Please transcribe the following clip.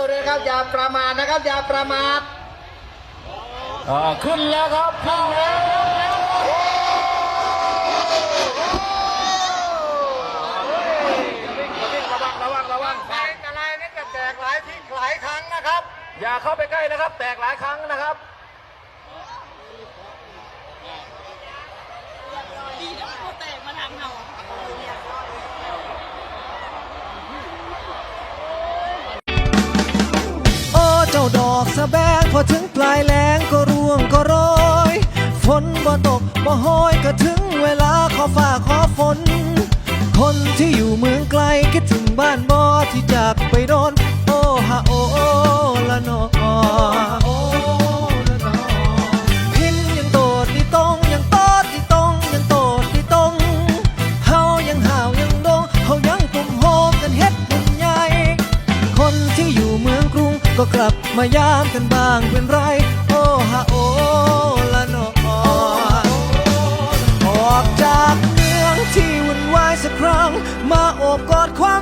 วๆเลยครับอย่าประมาทนะครับอย่าประมาทอ่าขึ้นแล้วครับขึ้นแล้วระวังระวังแตกอะไรนี่จะแตกหลายที่หลายครั้งนะครับอย่าเข้าไปใกล้นะครับ แตกหลายครั้งนะครับะแบงพอถึงปลายแรงก็ร่วงก็โรยฝนบ่ตกบ่โหอยก็ถึงเวลาขอฝ่าขอฝน คนที่อยู่เมืองไกลคิดถึงบ้านบ่ที่จากไปโดน ก็กลับมายามกันบ้างเป็นไร โอ้ฮะโอละนอออกจากเมืองที่วุ่นวายสักครั้ง มาโอบกอดความ